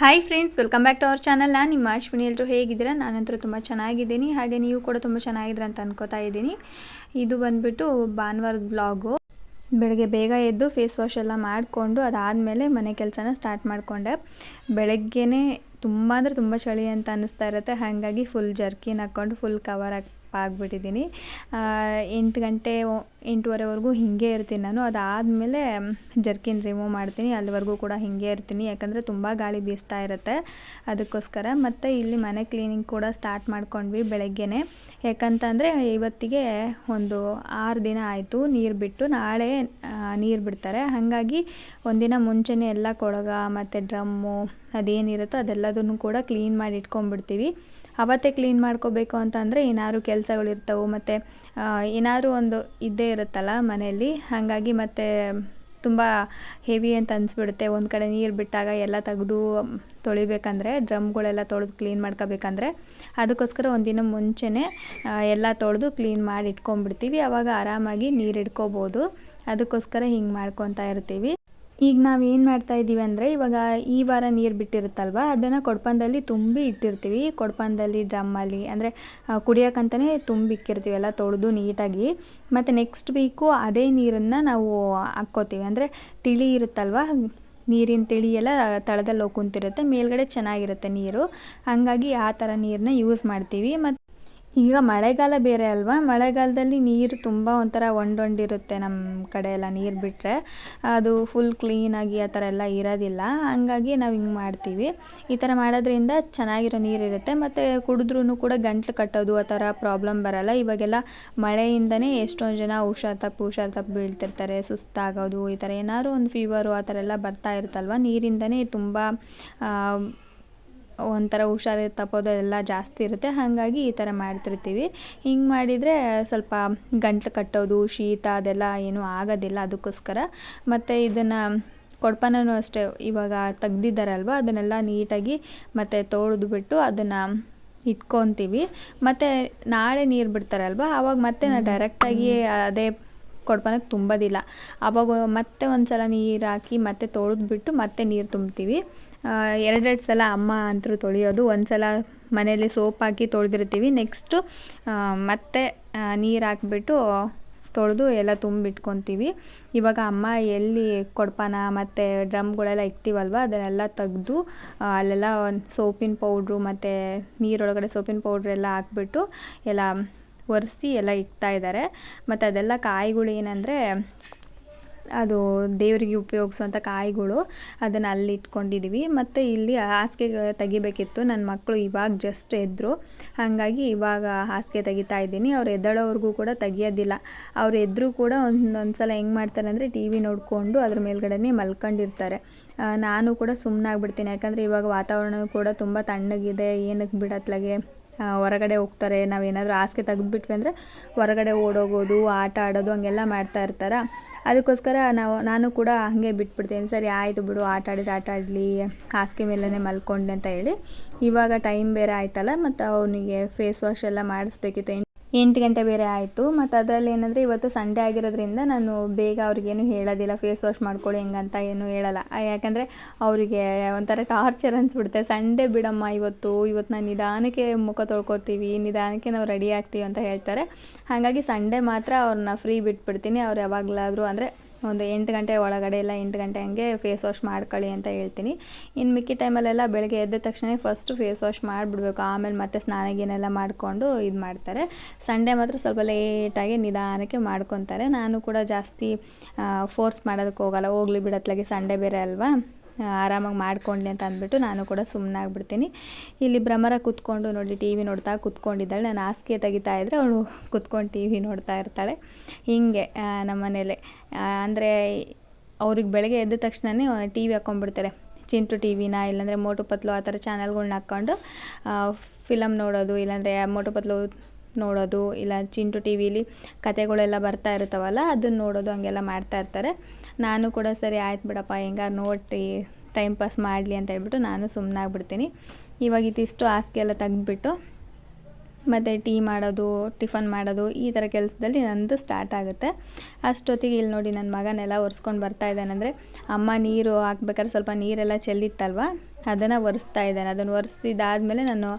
Hi friends welcome back to our channel ನಾನು ನಿಮ್ಮ ಅಶ್ವಿನಿ ಎಲ್ಲರೂ ಹೇಗಿದ್ದೀರಾ? ನಾನಂತರೂ ತುಂಬ ಚೆನ್ನಾಗಿದ್ದೀನಿ. ಹಾಗೆ ನೀವು ಕೂಡ ತುಂಬ ಚೆನ್ನಾಗಿದ್ದೀರಾ ಅಂತ ಅನ್ಕೋತಾ ಇದ್ದೀನಿ. ಇದು ಬಂದುಬಿಟ್ಟು ಭಾನುವಾರದ ಬ್ಲಾಗು ಬೆಳಗ್ಗೆ ಬೇಗ ಎದ್ದು ಫೇಸ್ ವಾಶ್ ಎಲ್ಲ ಮಾಡಿಕೊಂಡು ಅದಾದಮೇಲೆ ಮನೆ ಕೆಲಸನ ಸ್ಟಾರ್ಟ್ ಮಾಡಿಕೊಂಡೆ. ಬೆಳಗ್ಗೆನೇ ತುಂಬ ಅಂದರೆ ತುಂಬ ಚಳಿ ಅಂತ ಅನ್ನಿಸ್ತಾ ಇರುತ್ತೆ. ಹಾಗಾಗಿ ಫುಲ್ ಜರ್ಕಿನ್ ಹಾಕ್ಕೊಂಡು ಫುಲ್ ಕವರ್ ಹಾಕಿ ಆಗಿಬಿಟ್ಟಿದ್ದೀನಿ ಎಂಟು ಗಂಟೆ ಎಂಟೂವರೆವರೆಗೂ ಹೀಗೆ ಇರ್ತೀನಿ ನಾನು. ಅದಾದಮೇಲೆ ಜರ್ಕಿನ್ ರಿಮೂವ್ ಮಾಡ್ತೀನಿ. ಅಲ್ಲಿವರೆಗೂ ಕೂಡ ಹೀಗೆ ಇರ್ತೀನಿ. ಯಾಕಂದರೆ ತುಂಬ ಗಾಳಿ ಬೀಸ್ತಾ ಇರುತ್ತೆ. ಅದಕ್ಕೋಸ್ಕರ ಮತ್ತು ಇಲ್ಲಿ ಮನೆ ಕ್ಲೀನಿಂಗ್ ಕೂಡ ಸ್ಟಾರ್ಟ್ ಮಾಡ್ಕೊಂಡ್ವಿ ಬೆಳಗ್ಗೆನೆ. ಯಾಕಂತಂದರೆ ಇವತ್ತಿಗೆ ಒಂದು ಆರು ದಿನ ಆಯಿತು ನೀರು ಬಿಟ್ಟು. ನಾಳೆ ನೀರು ಬಿಡ್ತಾರೆ. ಹಾಗಾಗಿ ಒಂದಿನ ಮುಂಚೆನೇ ಎಲ್ಲ ಕೊಳಗ ಮತ್ತು ಡ್ರಮ್ಮು ಅದೇನಿರುತ್ತೋ ಅದೆಲ್ಲದನ್ನು ಕೂಡ ಕ್ಲೀನ್ ಮಾಡಿ ಇಟ್ಕೊಂಡ್ಬಿಡ್ತೀವಿ. ಅವತ್ತೇ ಕ್ಲೀನ್ ಮಾಡ್ಕೋಬೇಕು ಅಂತಂದರೆ ಏನಾದ್ರು ಕೆಲಸಗಳಿರ್ತವೆ ಮತ್ತು ಏನಾದ್ರು ಒಂದು ಇದ್ದೇ ಇರುತ್ತಲ್ಲ ಮನೆಯಲ್ಲಿ. ಹಾಗಾಗಿ ಮತ್ತು ತುಂಬ ಹೆವಿ ಅಂತ ಅನಿಸ್ಬಿಡುತ್ತೆ. ಒಂದು ಕಡೆ ನೀರು ಬಿಟ್ಟಾಗ ಎಲ್ಲ ತೆಗೆದು ತೊಳಿಬೇಕಂದ್ರೆ, ಡ್ರಮ್ಗಳೆಲ್ಲ ತೊಳೆದು ಕ್ಲೀನ್ ಮಾಡ್ಕೋಬೇಕಂದ್ರೆ, ಅದಕ್ಕೋಸ್ಕರ ಒಂದಿನ ಮುಂಚೆನೇ ಎಲ್ಲ ತೊಳೆದು ಕ್ಲೀನ್ ಮಾಡಿ ಇಟ್ಕೊಂಡ್ಬಿಡ್ತೀವಿ. ಆವಾಗ ಆರಾಮಾಗಿ ನೀರು ಇಟ್ಕೋಬೋದು ಅದಕ್ಕೋಸ್ಕರ ಹಿಂಗೆ ಮಾಡ್ಕೊತಾ ಇರ್ತೀವಿ. ಈಗ ನಾವು ಏನು ಮಾಡ್ತಾ ಇದ್ದೀವಿ ಅಂದರೆ, ಇವಾಗ ಈ ವಾರ ನೀರು ಬಿಟ್ಟಿರುತ್ತಲ್ವ, ಅದನ್ನು ಕೊಡಪಾನದಲ್ಲಿ ತುಂಬಿ ಇಟ್ಟಿರ್ತೀವಿ. ಕೊಡಪಾನದಲ್ಲಿ ಡ್ರಮ್ಮಲ್ಲಿ ಅಂದರೆ ಕುಡಿಯೋಕ್ಕಂತಲೇ ತುಂಬಿಕ್ಕಿರ್ತೀವಿ ಎಲ್ಲ ತೊಳೆದು ನೀಟಾಗಿ. ಮತ್ತು ನೆಕ್ಸ್ಟ್ ವೀಕು ಅದೇ ನೀರನ್ನು ನಾವು ಹಾಕ್ಕೋತೀವಿ. ಅಂದರೆ ತಿಳಿ ಇರುತ್ತಲ್ವ, ನೀರಿನ ತಿಳಿ ಎಲ್ಲ ತಳದಲ್ಲಿ ಹೋಗ್ಕೊಂತಿರುತ್ತೆ ಮೇಲ್ಗಡೆ ಚೆನ್ನಾಗಿರುತ್ತೆ ನೀರು. ಹಾಗಾಗಿ ಆ ಥರ ನೀರನ್ನ ಯೂಸ್ ಮಾಡ್ತೀವಿ. ಮತ್ತು ಈಗ ಮಳೆಗಾಲ ಬೇರೆ ಅಲ್ವಾ? ಮಳೆಗಾಲದಲ್ಲಿ ನೀರು ತುಂಬ ಒಂಥರ ಒಂಡೊಂಡಿರುತ್ತೆ ನಮ್ಮ ಕಡೆ ಎಲ್ಲ ನೀರು ಬಿಟ್ಟರೆ ಅದು ಫುಲ್ ಕ್ಲೀನಾಗಿ ಆ ಥರ ಎಲ್ಲ ಇರೋದಿಲ್ಲ. ಹಾಗಾಗಿ ನಾವು ಹಿಂಗೆ ಮಾಡ್ತೀವಿ. ಈ ಥರ ಮಾಡೋದ್ರಿಂದ ಚೆನ್ನಾಗಿರೋ ನೀರಿರುತ್ತೆ ಮತ್ತು ಕುಡಿದ್ರೂ ಕೂಡ ಗಂಟ್ಲು ಕಟ್ಟೋದು ಆ ಥರ ಪ್ರಾಬ್ಲಮ್ ಬರೋಲ್ಲ. ಇವಾಗೆಲ್ಲ ಮಳೆಯಿಂದನೇ ಎಷ್ಟೊಂದು ಜನ ಹುಷಾರು ತಪ್ಪು ಹುಷಾರು ತಪ್ಪು ಬೀಳ್ತಿರ್ತಾರೆ. ಸುಸ್ತಾಗೋದು, ಈ ಥರ ಏನಾದ್ರು ಒಂದು ಫೀವರು ಆ ಥರ ಎಲ್ಲ ಬರ್ತಾ ಇರುತ್ತಲ್ವ? ನೀರಿಂದನೇ ತುಂಬ ಒಂಥರ ಹುಷಾರು ತಪ್ಪೋದು ಎಲ್ಲ ಜಾಸ್ತಿ ಇರುತ್ತೆ. ಹಾಗಾಗಿ ಈ ಥರ ಮಾಡ್ತಿರ್ತೀವಿ. ಹಿಂಗೆ ಮಾಡಿದರೆ ಸ್ವಲ್ಪ ಗಂಟ್ಲು ಕಟ್ಟೋದು ಶೀತ ಅದೆಲ್ಲ ಏನೂ ಆಗೋದಿಲ್ಲ ಅದಕ್ಕೋಸ್ಕರ. ಮತ್ತು ಇದನ್ನು ಕೊಡ್ಪನೂ ಅಷ್ಟೇ ಇವಾಗ ತೆಗ್ದಿದ್ದಾರಲ್ವ? ಅದನ್ನೆಲ್ಲ ನೀಟಾಗಿ ಮತ್ತು ತೊಳೆದು ಬಿಟ್ಟು ಅದನ್ನು ಇಟ್ಕೊತೀವಿ. ಮತ್ತು ನಾಳೆ ನೀರು ಬಿಡ್ತಾರಲ್ವ? ಆವಾಗ ಮತ್ತೆ ನಾನು ಡೈರೆಕ್ಟಾಗಿ ಅದೇ ಕೊಡ್ಪನಕ್ಕೆ ತುಂಬೋದಿಲ್ಲ. ಆವಾಗ ಮತ್ತೆ ಒಂದು ಸಲ ನೀರು ಹಾಕಿ ಮತ್ತೆ ತೊಳೆದ್ಬಿಟ್ಟು ಮತ್ತೆ ನೀರು ತುಂಬ್ತೀವಿ. ಎರಡೆರಡು ಸಲ ಅಮ್ಮ ಅಂತೂ ತೊಳೆಯೋದು. ಒಂದು ಸಲ ಮನೇಲಿ ಸೋಪ್ ಹಾಕಿ ತೊಳೆದಿರ್ತೀವಿ. ನೆಕ್ಸ್ಟು ಮತ್ತೆ ನೀರು ಹಾಕ್ಬಿಟ್ಟು ತೊಳೆದು ಎಲ್ಲ ತುಂಬಿಟ್ಕೊತೀವಿ. ಇವಾಗ ಅಮ್ಮ ಎಲ್ಲಿ ಕೊಡ್ಪಾನ ಮತ್ತು ಡ್ರಮ್ಗಳೆಲ್ಲ ಇಕ್ತೀವಲ್ವ, ಅದನ್ನೆಲ್ಲ ತೆಗೆದು ಅಲ್ಲೆಲ್ಲ ಒಂದು ಸೋಪಿನ ಪೌಡ್ರು ಮತ್ತು ನೀರೊಳಗಡೆ ಸೋಪಿನ ಪೌಡ್ರ್ ಎಲ್ಲ ಹಾಕ್ಬಿಟ್ಟು ಎಲ್ಲ ಒರೆಸಿ ಎಲ್ಲ ಇಕ್ತಾ ಇದ್ದಾರೆ. ಮತ್ತು ಅದೆಲ್ಲ ಕಾಯಿಗಳು ಏನಂದರೆ ಅದು ದೇವರಿಗೆ ಉಪಯೋಗಿಸೋಂಥ ಕಾಯಿಗಳು ಅದನ್ನು ಅಲ್ಲಿ ಇಟ್ಕೊಂಡಿದ್ದೀವಿ. ಮತ್ತು ಇಲ್ಲಿ ಹಾಸಿಗೆ ತೆಗಿಬೇಕಿತ್ತು. ನನ್ನ ಮಕ್ಕಳು ಇವಾಗ ಜಸ್ಟ್ ಎದ್ರು. ಹಾಗಾಗಿ ಇವಾಗ ಹಾಸಿಗೆ ತೆಗಿತಾ ಇದ್ದೀನಿ. ಅವ್ರು ಎದ್ದಳೋವ್ರಿಗೂ ಕೂಡ ತೆಗಿಯೋದಿಲ್ಲ. ಅವ್ರು ಎದ್ರೂ ಕೂಡ ಒಂದೊಂದು ಸಲ ಹೆಂಗೆ ಮಾಡ್ತಾರೆ ಅಂದರೆ ಟಿ ವಿ ನೋಡಿಕೊಂಡು ಅದ್ರ ಮೇಲ್ಗಡೆನೇ ಮಲ್ಕೊಂಡಿರ್ತಾರೆ. ನಾನು ಕೂಡ ಸುಮ್ಮನಾಗ್ಬಿಡ್ತೀನಿ ಯಾಕಂದರೆ ಇವಾಗ ವಾತಾವರಣ ಕೂಡ ತುಂಬ ತಣ್ಣಗಿದೆ. ಏನಕ್ಕೆ ಬಿಡತ್ಲಾಗೆ? ಹೊರಗಡೆ ಹೋಗ್ತಾರೆ. ನಾವೇನಾದರೂ ಹಾಸಿಗೆ ತೆಗೆದ್ಬಿಟ್ವಿ ಅಂದರೆ ಹೊರಗಡೆ ಓಡೋಗೋದು, ಆಟ ಆಡೋದು ಹಂಗೆಲ್ಲ ಮಾಡ್ತಾ ಇರ್ತಾರೆ. ಅದಕ್ಕೋಸ್ಕರ ನಾವು, ನಾನು ಕೂಡ ಹಾಗೆ ಬಿಟ್ಬಿಡ್ತೀನಿ. ಸರಿ, ಆಯಿತು ಬಿಡು, ಆಟ ಆಡಿದ್ರೆ ಆಟ ಆಡಲಿ, ಹಾಸಿಗೆ ಮೇಲೇ ಮಲ್ಕೊಂಡೆ ಅಂತ ಹೇಳಿ. ಇವಾಗ ಟೈಮ್ ಬೇರೆ ಆಯ್ತಲ್ಲ, ಮತ್ತು ಅವನಿಗೆ ಫೇಸ್ ವಾಶ್ ಎಲ್ಲ ಮಾಡಿಸ್ಬೇಕಿತ್ತು. ಎಂಟು ಗಂಟೆ ಬೇರೆ ಆಯಿತು. ಮತ್ತು ಅದರಲ್ಲಿ ಏನಂದರೆ ಇವತ್ತು ಸಂಡೇ ಆಗಿರೋದ್ರಿಂದ ನಾನು ಬೇಗ ಅವ್ರಿಗೇನು ಹೇಳೋದಿಲ್ಲ. ಫೇಸ್ ವಾಶ್ ಮಾಡ್ಕೊಳ್ಳಿ ಹೆಂಗಂತ ಏನು ಹೇಳಲ್ಲ. ಯಾಕಂದರೆ ಅವರಿಗೆ ಒಂಥರ ಟಾರ್ಚರ್ ಅನಿಸ್ಬಿಡುತ್ತೆ. ಸಂಡೇ ಬಿಡಮ್ಮ ಇವತ್ತು. ಇವತ್ತು ನಾನು ನಿಧಾನಕ್ಕೆ ಮುಖ ತೊಳ್ಕೊತೀವಿ. ನಿಧಾನಕ್ಕೆ ನಾವು ರೆಡಿ ಆಗ್ತೀವಿ ಅಂತ ಹೇಳ್ತಾರೆ. ಹಾಗಾಗಿ ಸಂಡೇ ಮಾತ್ರ ಅವ್ರನ್ನ ಫ್ರೀ ಬಿಟ್ಬಿಡ್ತೀನಿ. ಅವ್ರು ಯಾವಾಗಲಾದರೂ ಅಂದರೆ ಒಂದು ಎಂಟು ಗಂಟೆ ಒಳಗಡೆ ಇಲ್ಲ, ಎಂಟು ಗಂಟೆ ಹಂಗೆ ಫೇಸ್ ವಾಶ್ ಮಾಡ್ಕೊಳ್ಳಿ ಅಂತ ಹೇಳ್ತೀನಿ. ಇನ್ನು ಮಿಕ್ಕಿ ಟೈಮಲ್ಲೆಲ್ಲ ಬೆಳಗ್ಗೆ ಎದ್ದ ತಕ್ಷಣ ಫಸ್ಟು ಫೇಸ್ ವಾಶ್ ಮಾಡಿಬಿಡ್ಬೇಕು. ಆಮೇಲೆ ಮತ್ತೆ ಸ್ನಾನ ಗೀನೆಲ್ಲ ಮಾಡಿಕೊಂಡು ಇದು ಮಾಡ್ತಾರೆ. ಸಂಡೇ ಮಾತ್ರ ಸ್ವಲ್ಪ ಲೇಟಾಗಿ ನಿಧಾನಕ್ಕೆ ಮಾಡ್ಕೊತಾರೆ. ನಾನು ಕೂಡ ಜಾಸ್ತಿ ಫೋರ್ಸ್ ಮಾಡೋದಕ್ಕೆ ಹೋಗಲ್ಲ. ಹೋಗ್ಲಿ ಬಿಡತ್ಲಾಗೆ ಸಂಡೇ ಬೇರೆ ಅಲ್ವಾ? ಆರಾಮಾಗಿ ಮಾಡ್ಕೊಂಡೆ ಅಂತ ಅಂದ್ಬಿಟ್ಟು ನಾನು ಕೂಡ ಸುಮ್ಮನಾಗ್ಬಿಡ್ತೀನಿ ಇಲ್ಲಿ ಭ್ರಮರ ಕೂತ್ಕೊಂಡು ನೋಡಿ, ಟಿ ವಿ ನೋಡ್ತಾ ಕೂತ್ಕೊಂಡಿದ್ದಾಳೆ. ನಾನು ಹಾಸಿಗೆ ತೆಗಿತಾ ಇದ್ದರೆ ಅವಳು ಕೂತ್ಕೊಂಡು ಟಿ ವಿ ನೋಡ್ತಾ ಇರ್ತಾಳೆ. ಹೀಗೆ ನಮ್ಮ ಮನೇಲೆ ಅಂದರೆ ಅವ್ರಿಗೆ ಬೆಳಗ್ಗೆ ಎದ್ದ ತಕ್ಷಣವೇ ಟಿ ವಿ ಹಾಕ್ಕೊಂಡ್ಬಿಡ್ತಾರೆ. ಚಿಂಟು ಟಿ ವಿನ, ಇಲ್ಲಾಂದರೆ ಮೋಟು ಪತ್ಲು ಆ ಥರ ಚಾನಲ್ಗಳ್ನ ಹಾಕ್ಕೊಂಡು ಫಿಲಮ್ ನೋಡೋದು, ಇಲ್ಲಾಂದರೆ ಮೋಟು ಪತ್ಲು ನೋಡೋದು ಇಲ್ಲ ಚಿಂಟು ಟಿ ವಿಲಿ ಕತೆಗಳೆಲ್ಲ ಬರ್ತಾ ಇರ್ತಾವಲ್ಲ ಅದನ್ನು ನೋಡೋದು ಹಂಗೆಲ್ಲ ಮಾಡ್ತಾ ಇರ್ತಾರೆ. ನಾನು ಕೂಡ ಸರಿ ಆಯ್ತು ಬಿಡಪ್ಪ ಹೆಂಗಾರು ನೋಡಿ ಟೈಮ್ ಪಾಸ್ ಮಾಡಲಿ ಅಂತ ಹೇಳ್ಬಿಟ್ಟು ನಾನು ಸುಮ್ಮನಾಗ್ಬಿಡ್ತೀನಿ ಇವಾಗ ಇದಿಷ್ಟು ಹಾಸಿಗೆ ಎಲ್ಲ ತೆಗ್ದುಬಿಟ್ಟು ಮತ್ತು ಟೀ ಮಾಡೋದು, ಟಿಫನ್ ಮಾಡೋದು, ಈ ಥರ ಕೆಲಸದಲ್ಲಿ ನಂದು ಸ್ಟಾರ್ಟ್ ಆಗುತ್ತೆ. ಅಷ್ಟೊತ್ತಿಗೆ ಇಲ್ಲಿ ನೋಡಿ ನನ್ನ ಮಗನೆಲ್ಲ ನೆಲ ಒರೆಸ್ಕೊಂಡು ಬರ್ತಾ ಇದ್ದಾನಂದರೆ ಅಮ್ಮ ನೀರು ಹಾಕ್ಬೇಕಾದ್ರೆ ಸ್ವಲ್ಪ ನೀರೆಲ್ಲ ಚೆಲ್ಲಿತ್ತಲ್ವ? ಅದನ್ನು ಒರೆಸ್ತಾ ಇದ್ದಾನೆ. ಅದನ್ನು ಒರೆಸಿದಾದ್ಮೇಲೆ ನಾನು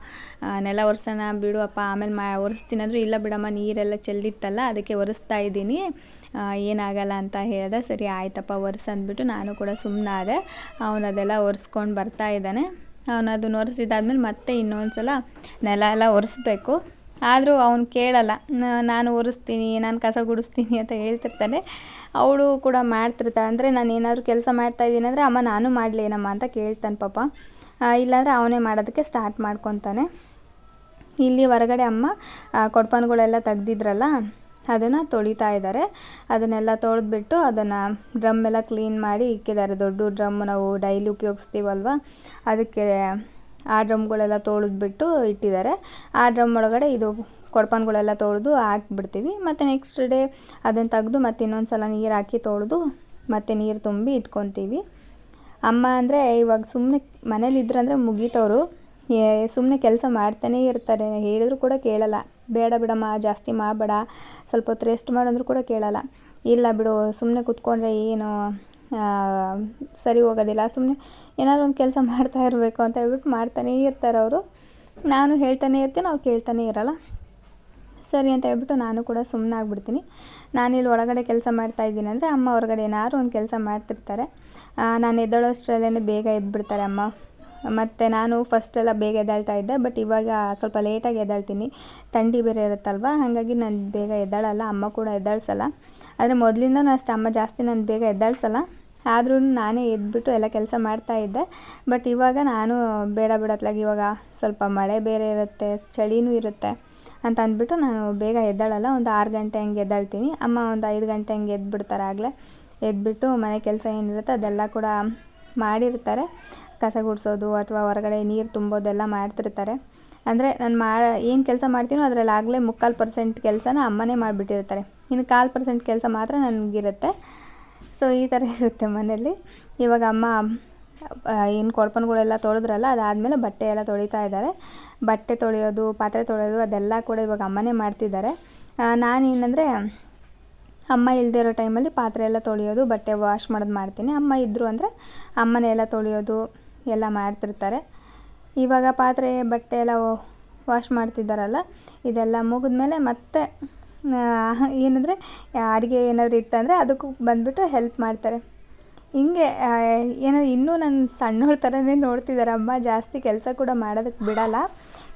ನೆಲ ಒರೆಸೋಣ ಬಿಡು ಅಪ್ಪ ಆಮೇಲೆ ಮಾ, ಒರೆಸ್ತೀನಿ ಅಂದರು, ಇಲ್ಲ ಬಿಡಮ್ಮ, ನೀರೆಲ್ಲ ಚೆಲ್ಲಿತ್ತಲ್ಲ, ಅದಕ್ಕೆ ಒರೆಸ್ತಾ ಇದ್ದೀನಿ. ಏನಾಗಲ್ಲ ಅಂತ ಹೇಳಿದೆ, ಸರಿ ಆಯ್ತಪ್ಪ ಒರೆಸಂದ್ಬಿಟ್ಟು ನಾನು ಕೂಡ ಸುಮ್ಮನಾದೆ ಅವನು ಅದೆಲ್ಲ ಒರೆಸ್ಕೊಂಡು ಬರ್ತಾ ಇದ್ದಾನೆ. ಅವನು ಅದನ್ನ ಒರೆಸಿದಾದ್ಮೇಲೆ ಮತ್ತೆ ಇನ್ನೊಂದು ಸಲ ನೆಲ ಎಲ್ಲ ಒರೆಸ್ಬೇಕು. ಆದರೂ ಅವನು ಕೇಳಲ್ಲ ನಾನು ಒರೆಸ್ತೀನಿ, ನಾನು ಕಸ ಗುಡಿಸ್ತೀನಿ ಅಂತ ಹೇಳ್ತಿರ್ತಾನೆ. ಅವಳು ಕೂಡ ಮಾಡ್ತಿರ್ತಾಳೆ. ಅಂದರೆ ನಾನು ಏನಾದರೂ ಕೆಲಸ ಮಾಡ್ತಾ ಇದ್ದೀನಿ ಅಂದರೆ ಅಮ್ಮ ನಾನು ಮಾಡಲೇನಮ್ಮ ಅಂತ ಕೇಳ್ತಾನೆ ಪಾಪ. ಇಲ್ಲಾಂದರೆ ಅವನೇ ಮಾಡೋದಕ್ಕೆ ಸ್ಟಾರ್ಟ್ ಮಾಡ್ಕೊತಾನೆ. ಇಲ್ಲಿ ಹೊರಗಡೆ ಅಮ್ಮ ಕೊಡ್ಪಾನ್ಗಳೆಲ್ಲ ತೆಗ್ದಿದ್ರಲ್ಲ ಅದನ್ನು ತೊಳಿತಾ ಇದ್ದಾರೆ. ಅದನ್ನೆಲ್ಲ ತೊಳೆದ್ಬಿಟ್ಟು ಅದನ್ನು ಡ್ರಮ್ ಎಲ್ಲ ಕ್ಲೀನ್ ಮಾಡಿ ಇಕ್ಕಿದ್ದಾರೆ. ದೊಡ್ಡ ಡ್ರಮ್ ನಾವು ಡೈಲಿ ಉಪಯೋಗಿಸ್ತೀವಲ್ವ? ಅದಕ್ಕೆ ಆ ಡ್ರಮ್ಗಳೆಲ್ಲ ತೊಳೆದ್ಬಿಟ್ಟು ಇಟ್ಟಿದ್ದಾರೆ. ಆ ಡ್ರಮ್ ಒಳಗಡೆ ಇದು ಕೊಡಪಾನ್ಗಳೆಲ್ಲ ತೊಳೆದು ಹಾಕ್ಬಿಡ್ತೀವಿ. ಮತ್ತು ನೆಕ್ಸ್ಟ್ ಡೇ ಅದನ್ನು ತೆಗೆದು ಮತ್ತೆ ಇನ್ನೊಂದು ಸಲ ನೀರು ಹಾಕಿ ತೊಳೆದು ಮತ್ತೆ ನೀರು ತುಂಬಿ ಇಟ್ಕೊತೀವಿ. ಅಮ್ಮ ಅಂದರೆ ಇವಾಗ ಸುಮ್ಮನೆ ಮನೇಲಿ ಇದ್ರಂದರೆ ಮುಗೀತವರು ಸುಮ್ಮನೆ ಕೆಲಸ ಮಾಡ್ತಾನೇ ಇರ್ತಾರೆ. ಹೇಳಿದ್ರು ಕೂಡ ಕೇಳಲ್ಲ. ಬೇಡ ಬಿಡಮ್ಮ, ಜಾಸ್ತಿ ಮಾಡಬೇಡ, ಸ್ವಲ್ಪ ಹೊತ್ತು ರೆಸ್ಟ್ ಮಾಡಂದ್ರೂ ಕೂಡ ಕೇಳಲ್ಲ. ಇಲ್ಲ ಬಿಡು ಸುಮ್ಮನೆ ಕೂತ್ಕೊಂಡ್ರೆ ಏನು ಸರಿ ಹೋಗೋದಿಲ್ಲ. ಸುಮ್ಮನೆ ಏನಾದ್ರು ಒಂದು ಕೆಲಸ ಮಾಡ್ತಾ ಇರಬೇಕು ಅಂತ ಹೇಳ್ಬಿಟ್ಟು ಮಾಡ್ತಾನೇ ಇರ್ತಾರೆ ಅವರು. ನಾನು ಹೇಳ್ತಾನೆ ಇರ್ತೀನಿ, ಅವ್ರು ಕೇಳ್ತಾನೆ ಇರಲ್ಲ. ಸರಿ ಅಂತ ಹೇಳ್ಬಿಟ್ಟು ನಾನು ಕೂಡ ಸುಮ್ಮನೆ ಆಗ್ಬಿಡ್ತೀನಿ. ನಾನಿಲ್ಲಿ ಒಳಗಡೆ ಕೆಲಸ ಮಾಡ್ತಾ ಇದ್ದೀನಿ ಅಂದರೆ ಅಮ್ಮ ಹೊರಗಡೆ ಏನಾದ್ರು ಒಂದು ಕೆಲಸ ಮಾಡ್ತಿರ್ತಾರೆ. ನಾನು ಎದ್ದೇಳೋಷ್ಟರಲ್ಲೇ ಬೇಗ ಎದ್ಬಿಡ್ತಾರೆ ಅಮ್ಮ. ಮತ್ತು ನಾನು ಫಸ್ಟೆಲ್ಲ ಬೇಗ ಎದ್ದಾಳ್ತಾ ಇದ್ದೆ ಬಟ್ ಇವಾಗ ಸ್ವಲ್ಪ ಲೇಟಾಗಿ ಎದ್ದಾಳ್ತೀನಿ. ಥಂಡಿ ಬೇರೆ ಇರುತ್ತಲ್ವ? ಹಾಗಾಗಿ ನಾನು ಬೇಗ ಎದ್ದಾಳಲ್ಲ, ಅಮ್ಮ ಕೂಡ ಎದ್ದೇಳ್ಸಲ್ಲ. ಆದರೆ ಮೊದಲಿಂದನೂ ಅಷ್ಟು ಅಮ್ಮ ಜಾಸ್ತಿ ನಾನು ಬೇಗ ಎದ್ದೇಳ್ಸಲ್ಲ. ಆದ್ರೂ ನಾನೇ ಎದ್ಬಿಟ್ಟು ಎಲ್ಲ ಕೆಲಸ ಮಾಡ್ತಾ ಇದ್ದೆ. ಬಟ್ ಇವಾಗ ನಾನು ಬೇಡ ಬಿಡತ್ಲಾಗ ಇವಾಗ ಸ್ವಲ್ಪ ಮಳೆ ಬೇರೆ ಇರುತ್ತೆ, ಚಳಿನೂ ಇರುತ್ತೆ ಅಂತ ಅಂದ್ಬಿಟ್ಟು ನಾನು ಬೇಗ ಎದ್ದಾಳಲ್ಲ. ಒಂದು ಆರು ಗಂಟೆ ಹಂಗೆ ಎದ್ದಾಳ್ತೀನಿ. ಅಮ್ಮ ಒಂದು ಐದು ಗಂಟೆ ಹಂಗೆ ಎದ್ಬಿಡ್ತಾರೆ ಆಗಲೇ ಎದ್ಬಿಟ್ಟು ಮನೆ ಕೆಲಸ ಏನಿರುತ್ತೆ ಅದೆಲ್ಲ ಕೂಡ ಮಾಡಿರ್ತಾರೆ. ಕಸ ಗುಡಿಸೋದು ಅಥವಾ ಹೊರಗಡೆ ನೀರು ತುಂಬೋದೆಲ್ಲ ಮಾಡ್ತಿರ್ತಾರೆ. ಅಂದರೆ ನಾನು ಮಾ, ಏನು ಕೆಲಸ ಮಾಡ್ತೀನೋ ಅದರಲ್ಲಿ ಆಗಲೇ ಮುಕ್ಕಾಲು ಪರ್ಸೆಂಟ್ ಕೆಲಸನ ಅಮ್ಮನೇ ಮಾಡಿಬಿಟ್ಟಿರ್ತಾರೆ. ಇನ್ನು ಕಾಲು ಪರ್ಸೆಂಟ್ ಕೆಲಸ ಮಾತ್ರ ನನಗಿರುತ್ತೆ. ಸೊ ಈ ಥರ ಇರುತ್ತೆ ಮನೆಯಲ್ಲಿ. ಇವಾಗ ಅಮ್ಮ ಏನು ಕೊಳಪನ್ಗಳೆಲ್ಲ ತೊಳೆದ್ರಲ್ಲ, ಅದಾದಮೇಲೆ ಬಟ್ಟೆ ಎಲ್ಲ ತೊಳಿತಾ ಇದ್ದಾರೆ. ಬಟ್ಟೆ ತೊಳೆಯೋದು, ಪಾತ್ರೆ ತೊಳೆಯೋದು, ಅದೆಲ್ಲ ಕೂಡ ಇವಾಗ ಅಮ್ಮನೇ ಮಾಡ್ತಿದ್ದಾರೆ. ನಾನೇನಂದರೆ, ಅಮ್ಮ ಇಲ್ಲದೆ ಇರೋ ಟೈಮಲ್ಲಿ ಪಾತ್ರೆ ಎಲ್ಲ ತೊಳೆಯೋದು, ಬಟ್ಟೆ ವಾಶ್ ಮಾಡೋದು ಮಾಡ್ತೀನಿ. ಅಮ್ಮ ಇದ್ದರು ಅಂದರೆ ಅಮ್ಮನೇ ಎಲ್ಲ ತೊಳೆಯೋದು ಎಲ್ಲ ಮಾಡ್ತಿರ್ತಾರೆ. ಇವಾಗ ಪಾತ್ರೆ, ಬಟ್ಟೆ ಎಲ್ಲ ವಾಶ್ ಮಾಡ್ತಿದ್ದಾರಲ್ಲ, ಇದೆಲ್ಲ ಮುಗಿದ್ಮೇಲೆ ಮತ್ತೆ ಏನಂದರೆ, ಅಡುಗೆ ಏನಾದರೂ ಇತ್ತಂದರೆ ಅದಕ್ಕೂ ಬಂದುಬಿಟ್ಟು ಹೆಲ್ಪ್ ಮಾಡ್ತಾರೆ. ಹಿಂಗೆ ಏನೋ ಇನ್ನೂ ನನ್ನ ಸಣ್ಣವ್ರ ಥರನೇ ನೋಡ್ತಿದ್ದಾರೆ. ಅಮ್ಮ ಜಾಸ್ತಿ ಕೆಲಸ ಕೂಡ ಮಾಡೋದಕ್ಕೆ ಬಿಡಲ್ಲ.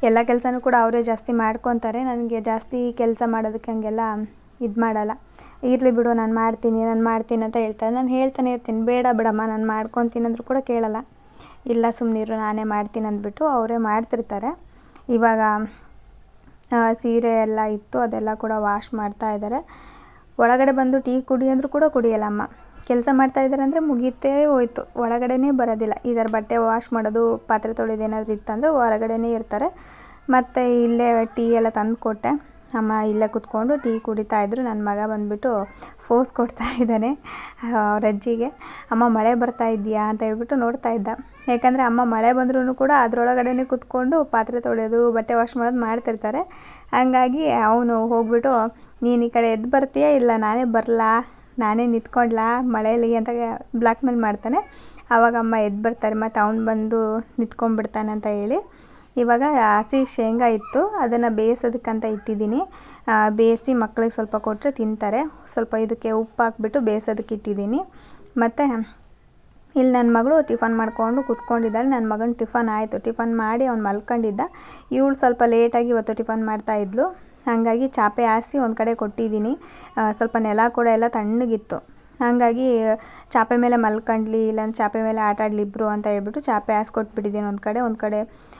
ಎಲ್ಲ ಕೆಲಸನೂ ಕೂಡ ಅವರೇ ಜಾಸ್ತಿ ಮಾಡ್ಕೊತಾರೆ. ನನಗೆ ಜಾಸ್ತಿ ಕೆಲಸ ಮಾಡೋದಕ್ಕೆ ಹಂಗೆಲ್ಲ ಇದು ಮಾಡಲ್ಲ. ಇರಲಿ ಬಿಡು, ನಾನು ಮಾಡ್ತೀನಿ ನಾನು ಮಾಡ್ತೀನಿ ಅಂತ ಹೇಳ್ತಾರೆ. ನಾನು ಹೇಳ್ತಾನೆ ಇರ್ತೀನಿ. ಬೇಡ ಬಿಡಮ್ಮ, ನಾನು ಮಾಡ್ಕೊತೀನಿ ಅಂದರೂ ಕೂಡ ಕೇಳಲ್ಲ. ಇಲ್ಲ ಸುಮ್ಮನಿರು ನಾನೇ ಮಾಡ್ತೀನಿ ಅಂದ್ಬಿಟ್ಟು ಅವರೇ ಮಾಡ್ತಿರ್ತಾರೆ. ಇವಾಗ ಸೀರೆ ಎಲ್ಲ ಇತ್ತು, ಅದೆಲ್ಲ ಕೂಡ ವಾಶ್ ಮಾಡ್ತಾ ಇದ್ದಾರೆ. ಒಳಗಡೆ ಬಂದು ಟೀ ಕುಡಿ ಅಂದರೂ ಕೂಡ ಕುಡಿಯಲ್ಲ ಅಮ್ಮ ಕೆಲಸ ಮಾಡ್ತಾ ಇದ್ದಾರೆ ಅಂದರೆ ಮುಗೀತೇ ಹೋಯ್ತು. ಒಳಗಡೆನೇ ಬರೋದಿಲ್ಲ. ಇದರ ಬಟ್ಟೆ ವಾಶ್ ಮಾಡೋದು, ಪಾತ್ರೆ ತೊಳೆದು ಏನಾದರೂ ಇತ್ತಂದರೆ ಹೊರಗಡೆನೇ ಇರ್ತಾರೆ. ಮತ್ತು ಇಲ್ಲೇ ಟೀ ಎಲ್ಲ ತಂದು ಕೊಟ್ಟೆ. ಅಮ್ಮ ಇಲ್ಲೇ ಕುತ್ಕೊಂಡು ಟೀ ಕುಡಿತಾ ಇದ್ರು. ನನ್ನ ಮಗ ಬಂದುಬಿಟ್ಟು ಫೋಸ್ ಕೊಡ್ತಾ ಇದ್ದಾನೆ ಅವ್ರ ಅಜ್ಜಿಗೆ. ಅಮ್ಮ, ಮಳೆ ಬರ್ತಾ ಇದೆಯಾ ಅಂತ ಹೇಳ್ಬಿಟ್ಟು ನೋಡ್ತಾ ಇದ್ದ. ಯಾಕಂದರೆ ಅಮ್ಮ ಮಳೆ ಬಂದ್ರೂ ಕೂಡ ಅದರೊಳಗಡೆ ಕುತ್ಕೊಂಡು ಪಾತ್ರೆ ತೊಳೆಯೋದು ಬಟ್ಟೆ ವಾಶ್ ಮಾಡೋದು ಮಾಡ್ತಿರ್ತಾರೆ. ಹಂಗಾಗಿ ಅವನು ಹೋಗ್ಬಿಟ್ಟು, ನೀನು ಈ ಕಡೆ ಎದ್ದು ಬರ್ತೀಯಾ? ಇಲ್ಲ, ನಾನೇ ಬರಲಾ? ನಾನೇ ನಿಂತ್ಕೊಂಡ್ಲಾ? ಮಳೆಯಲ್ಲಿ ಅಂತ ಬ್ಲ್ಯಾಕ್ ಮೇಲ್ ಮಾಡ್ತಾನೆ. ಆವಾಗ ಅಮ್ಮ ಎದ್ದು ಬರ್ತಾರೆ, ಮತ್ತು ಅವ್ನು ಬಂದು ನಿಂತ್ಕೊಂಡ್ಬಿಡ್ತಾನೆ ಅಂತ ಹೇಳಿ. ಇವಾಗ ಹಸಿ ಶೇಂಗಾ ಇತ್ತು, ಅದನ್ನು ಬೇಯಿಸೋದಕ್ಕಂತ ಇಟ್ಟಿದ್ದೀನಿ. ಬೇಯಿಸಿ ಮಕ್ಕಳಿಗೆ ಸ್ವಲ್ಪ ಕೊಟ್ಟರೆ ತಿಂತಾರೆ. ಸ್ವಲ್ಪ ಇದಕ್ಕೆ ಉಪ್ಪು ಹಾಕ್ಬಿಟ್ಟು ಬೇಯಿಸೋದಕ್ಕೆ ಇಟ್ಟಿದ್ದೀನಿ. ಮತ್ತು ಇಲ್ಲಿ ನನ್ನ ಮಗಳು ಟಿಫನ್ ಮಾಡಿಕೊಂಡು ಕುತ್ಕೊಂಡಿದ್ದಾಳೆ, ನನ್ನ ಮಗನ ಟಿಫನ್ ಆಯಿತು. ಟಿಫನ್ ಮಾಡಿ ಅವ್ನು ಮಲ್ಕೊಂಡಿದ್ದ. ಇವಳು ಸ್ವಲ್ಪ ಲೇಟಾಗಿ ಇವತ್ತು ಟಿಫನ್ ಮಾಡ್ತಾ ಇದ್ಲು. ಹಾಗಾಗಿ ಚಾಪೆ ಹಾಸಿ ಒಂದು ಕಡೆ ಕೊಟ್ಟಿದ್ದೀನಿ. ಸ್ವಲ್ಪ ನೆಲ ಕೂಡ ಎಲ್ಲ ತಣ್ಣಗಿತ್ತು. ಹಾಗಾಗಿ, ಚಾಪೆ ಮೇಲೆ ಮಲ್ಕಂಡ್ಲಿ, ಇಲ್ಲಾಂದ್ರೆ ಚಾಪೆ ಮೇಲೆ ಆಟ ಆಡಲಿ ಇಬ್ಬರು ಅಂತ ಹೇಳ್ಬಿಟ್ಟು ಚಾಪೆ ಹಾಸ್ಕೊಟ್ಬಿಟ್ಟಿದ್ದೀನಿ ಒಂದು ಕಡೆ. ಒಂದು ಕಡೆ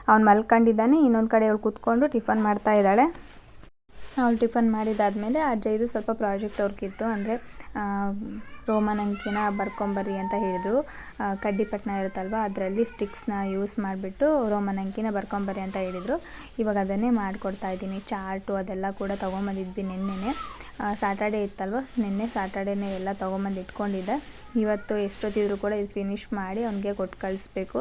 ಅವ್ನು ಮಲ್ಕೊಂಡಿದ್ದಾನೆ, ಇನ್ನೊಂದು ಕಡೆ ಅವಳು ಕೂತ್ಕೊಂಡು ಟಿಫನ್ ಮಾಡ್ತಾ ಇದ್ದಾಳೆ. ಅವಳು ಟಿಫನ್ ಮಾಡಿದಾದಮೇಲೆ ಅಜ್ಜಯ್ಯದು ಸ್ವಲ್ಪ ಪ್ರಾಜೆಕ್ಟ್ ವರ್ಕ್ ಇತ್ತು. ಅಂದರೆ ರೋಮನ್ ಅಂಕಿನ ಬರ್ಕೊಂಬರ್ರಿ ಅಂತ ಹೇಳಿದರು. ಕಡ್ಡಿಪಟ್ಟಣ ಇರುತ್ತಲ್ವ, ಅದರಲ್ಲಿ ಸ್ಟಿಕ್ಸ್ನ ಯೂಸ್ ಮಾಡಿಬಿಟ್ಟು ರೋಮನ್ ಅಂಕಿನ ಬರ್ಕೊಂಬರಿ ಅಂತ ಹೇಳಿದರು. ಇವಾಗ ಅದನ್ನೇ ಮಾಡಿಕೊಡ್ತಾ ಇದ್ದೀನಿ. ಚಾರ್ಟು ಅದೆಲ್ಲ ಕೂಡ ತೊಗೊಂಬಂದಿದ್ವಿ ನಿನ್ನೆನೆ. ಸ್ಯಾಟರ್ಡೇ ಇತ್ತಲ್ವ? ನಿನ್ನೆ ಸ್ಯಾಟರ್ಡೇನೇ ಎಲ್ಲ ತೊಗೊಂಬಂದು ಇಟ್ಕೊಂಡಿದ್ದೆ. ಇವತ್ತು ಎಷ್ಟೊತ್ತಿದ್ರು ಕೂಡ ಇದು ಫಿನಿಶ್ ಮಾಡಿ ಅವ್ನಿಗೆ ಕೊಟ್ಟು ಕಳಿಸ್ಬೇಕು.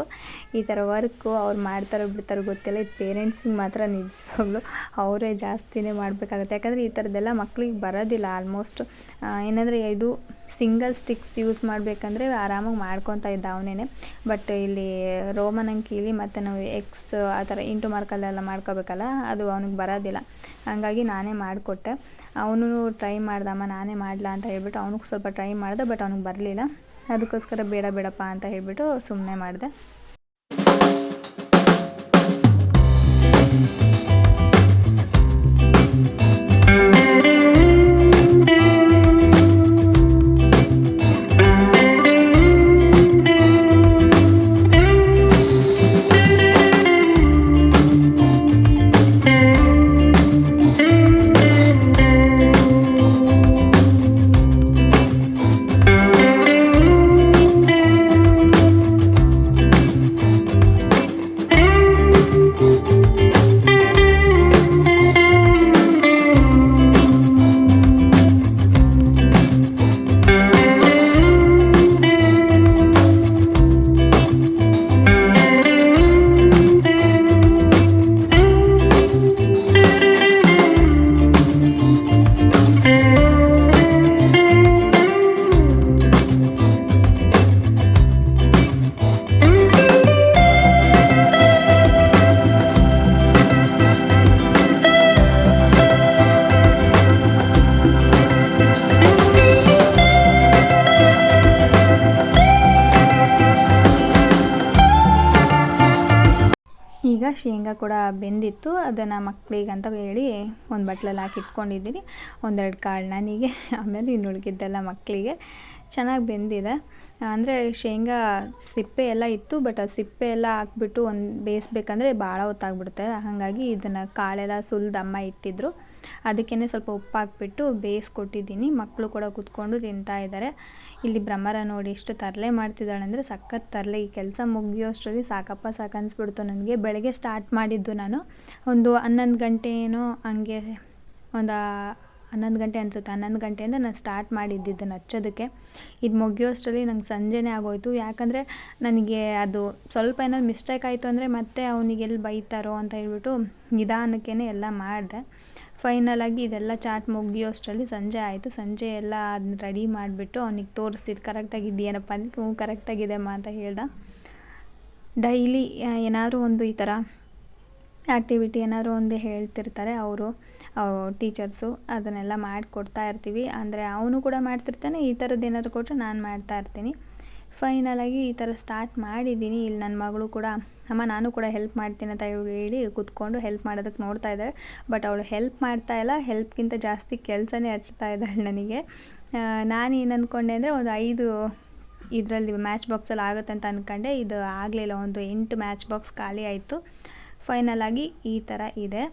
ಈ ಥರ ವರ್ಕು ಅವ್ರು ಮಾಡ್ತಾರೋ ಬಿಡ್ತಾರೋ ಗೊತ್ತಿಲ್ಲ. ಇದು ಪೇರೆಂಟ್ಸಿಗೆ ಮಾತ್ರ ನಿಜವಾಗ್ಲೂ ಅವರೇ ಜಾಸ್ತಿನೇ ಮಾಡಬೇಕಾಗುತ್ತೆ. ಯಾಕಂದರೆ ಈ ಥರದ್ದೆಲ್ಲ ಮಕ್ಳಿಗೆ ಬರೋದಿಲ್ಲ ಆಲ್ಮೋಸ್ಟ್ ಏನಂದರೆ ಇದು ಸಿಂಗಲ್ ಸ್ಟಿಕ್ಸ್ ಯೂಸ್ ಮಾಡಬೇಕಂದ್ರೆ ಆರಾಮಾಗಿ ಮಾಡ್ಕೊತಾ ಇದ್ದ ಅವನೇ ಬಟ್ ಇಲ್ಲಿ ರೋಮನ್ ಅಂಕೀಲಿ ಮತ್ತು ನಾವು ಎಕ್ಸ್ ಆ ಥರ ಇಂಟು ಮಾರ್ಕಲ್ಲೆಲ್ಲ ಮಾಡ್ಕೋಬೇಕಲ್ಲ, ಅದು ಅವ್ನಿಗೆ ಬರೋದಿಲ್ಲ. ಹಾಗಾಗಿ ನಾನೇ ಮಾಡಿಕೊಟ್ಟೆ. ಅವನು ಟ್ರೈ ಮಾಡ್ದಮ್ಮ, ನಾನೇ ಮಾಡಲ ಅಂತ ಹೇಳ್ಬಿಟ್ಟು ಅವನಿಗೆ ಸ್ವಲ್ಪ ಟ್ರೈ ಮಾಡಿದೆ ಬಟ್ ಅವ್ನಿಗೆ ಬರಲಿಲ್ಲ. ಅದಕ್ಕೋಸ್ಕರ ಬೇಡ ಬೇಡಪ್ಪ ಅಂತ ಹೇಳ್ಬಿಟ್ಟು ಸುಮ್ಮನೆ ಮಾಡಿದೆ. ಶೇಂಗಾ ಕೂಡ ಬೆಂದಿತ್ತು. ಅದನ್ನು ಅಂತ ಹೇಳಿ ಒಂದು ಬಟ್ಲಲ್ಲಿ ಹಾಕಿ ಇಟ್ಕೊಂಡಿದ್ದೀನಿ. ಒಂದೆರಡು ಕಾಳು ನನಗೆ, ಆಮೇಲೆ ಇನ್ನು ಉಳಿದಿದ್ದೆಲ್ಲ ಮಕ್ಕಳಿಗೆ ಚೆನ್ನಾಗಿ ಬೆಂದಿದೆ. ಅಂದರೆ ಶೇಂಗಾ ಸಿಪ್ಪೆ ಎಲ್ಲ ಇತ್ತು ಬಟ್ ಆ ಸಿಪ್ಪೆ ಎಲ್ಲ ಹಾಕ್ಬಿಟ್ಟು ಒಂದು ಬೇಯಿಸ್ಬೇಕಂದ್ರೆ ಭಾಳ ಹೊತ್ತಾಗ್ಬಿಡುತ್ತೆ. ಹಾಗಾಗಿ ಇದನ್ನು ಕಾಳೆಲ್ಲ ಸುಲ್ದು ಅಮ್ಮ ಇಟ್ಟಿದ್ರು. ಅದಕ್ಕೇ ಸ್ವಲ್ಪ ಉಪ್ಪು ಹಾಕ್ಬಿಟ್ಟು ಬೇಯಿಸ್ಕೊಟ್ಟಿದ್ದೀನಿ ಮಕ್ಕಳು ಕೂಡ ಕೂತ್ಕೊಂಡು ತಿಂತಾ ಇದ್ದಾರೆ ಇಲ್ಲಿ ಭ್ರಮರ ನೋಡಿ ಇಷ್ಟು ತರಲೆ ಮಾಡ್ತಿದ್ದಾಳೆ ಅಂದರೆ ಸಖತ್ ತರಲೆ. ಈ ಕೆಲಸ ಮುಗಿಯೋಷ್ಟರಲ್ಲಿ ಸಾಕಪ್ಪ ಸಾಕು ಅನಿಸ್ಬಿಡ್ತು ನನಗೆ. ಬೆಳಗ್ಗೆ ಸ್ಟಾರ್ಟ್ ಮಾಡಿದ್ದು ನಾನು. ಒಂದು ಹನ್ನೊಂದು ಗಂಟೆ ಏನೋ ಹಂಗೆ ಒಂದು ಹನ್ನೊಂದು ಗಂಟೆ ಅನಿಸುತ್ತೆ. ಹನ್ನೊಂದು ಗಂಟೆಯಿಂದ ನಾನು ಸ್ಟಾರ್ಟ್ ಮಾಡಿದ್ದಿದ್ದು ಹಚ್ಚೋದಕ್ಕೆ ಇದು ಮುಗಿಯೋಷ್ಟರಲ್ಲಿ ನಂಗೆ ಸಂಜೆನೇ ಆಗೋಯ್ತು. ಯಾಕಂದರೆ ನನಗೆ ಅದು ಸ್ವಲ್ಪ ಏನಾದ್ರು ಮಿಸ್ಟೇಕ್ ಆಯಿತು ಅಂದರೆ ಮತ್ತೆ ಅವನಿಗೆ ಎಲ್ಲಿ ಬೈತಾರೋ ಅಂತ ಹೇಳ್ಬಿಟ್ಟು ನಿಧಾನಕ್ಕೇ ಎಲ್ಲ ಮಾಡಿದೆ. ಫೈನಲಾಗಿ ಇದೆಲ್ಲ ಚಾಟ್ ಮುಗಿಯೋಷ್ಟರಲ್ಲಿ ಸಂಜೆ ಆಯಿತು. ಸಂಜೆ ಎಲ್ಲ ಅದನ್ನ ರೆಡಿ ಮಾಡಿಬಿಟ್ಟು ಅವನಿಗೆ ತೋರಿಸ್ತಿದ್ದು ಕರೆಕ್ಟಾಗಿದೆಯೇನಪ್ಪ ಅಂದ್ರೆ ಹ್ಞೂ ಕರೆಕ್ಟಾಗಿದೆಮ್ಮ ಅಂತ ಹೇಳ್ದೆ. ಡೈಲಿ ಏನಾದರೂ ಒಂದು ಈ ಥರ ಆ್ಯಕ್ಟಿವಿಟಿ ಏನಾದರೂ ಒಂದು ಹೇಳ್ತಿರ್ತಾರೆ ಅವರು ಟೀಚರ್ಸು ಅದನ್ನೆಲ್ಲ ಮಾಡಿಕೊಡ್ತಾ ಇರ್ತೀವಿ. ಅಂದರೆ ಅವನು ಕೂಡ ಮಾಡ್ತಿರ್ತಾನೆ, ಈ ಥರದ್ದು ಏನಾದರೂ ಕೊಟ್ಟರೆ ನಾನು ಮಾಡ್ತಾ ಇರ್ತೀನಿ. ಫೈನಲಾಗಿ ಈ ಥರ ಸ್ಟಾರ್ಟ್ ಮಾಡಿದ್ದೀನಿ. ಇಲ್ಲಿ ನನ್ನ ಮಗಳು ಕೂಡ, ಅಮ್ಮ, ನಾನು ಕೂಡ ಹೆಲ್ಪ್ ಮಾಡ್ತೀನಿ ಅಂತ ಹೇಳಿ ಕೂತ್ಕೊಂಡು ಹೆಲ್ಪ್ ಮಾಡೋದಕ್ಕೆ ನೋಡ್ತಾ ಇದ್ದಾಳೆ ಬಟ್ ಅವಳು ಹೆಲ್ಪ್ ಮಾಡ್ತಾ ಇಲ್ಲ. ಹೆಲ್ಪ್ಗಿಂತ ಜಾಸ್ತಿ ಕೆಲಸನೇ ಹಚ್ತಾ ಇದ್ದಾಳೆ ನನಗೆ. ನಾನು ಏನು ಅಂದ್ಕೊಂಡೆ ಅಂದರೆ ಒಂದು ಐದು ಇದರಲ್ಲಿ ಮ್ಯಾಚ್ ಬಾಕ್ಸಲ್ಲಿ ಆಗುತ್ತೆ ಅಂತ ಅಂದ್ಕೊಂಡೆ ಇದು ಆಗಲಿಲ್ಲ. ಒಂದು ಎಂಟು ಮ್ಯಾಚ್ ಬಾಕ್ಸ್ ಖಾಲಿ ಆಯಿತು. ಫೈನಲಾಗಿ ಈ ಥರ ಇದೆ.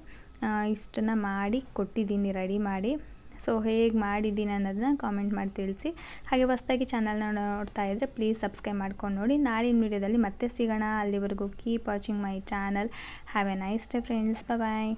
ಇಷ್ಟನ್ನು ಮಾಡಿ ಕೊಟ್ಟಿದ್ದೀನಿ ರೆಡಿ ಮಾಡಿ. ಸೊ ಹೇಗೆ ಮಾಡಿದ್ದೀನಿ ಅನ್ನೋದನ್ನ ಕಾಮೆಂಟ್ ಮಾಡಿ ತಿಳಿಸಿ. ಹಾಗೆ ಹೊಸ್ದಾಗಿ ಚಾನಲ್ನ ನೋಡ್ತಾ ಇದ್ದರೆ ಪ್ಲೀಸ್ ಸಬ್ಸ್ಕ್ರೈಬ್ ಮಾಡ್ಕೊಂಡು ನೋಡಿ. ನಾಳಿನ ವೀಡಿಯೋದಲ್ಲಿ ಮತ್ತೆ ಸಿಗೋಣ. ಅಲ್ಲಿವರೆಗೂ keep watching my channel have a nice day friends bye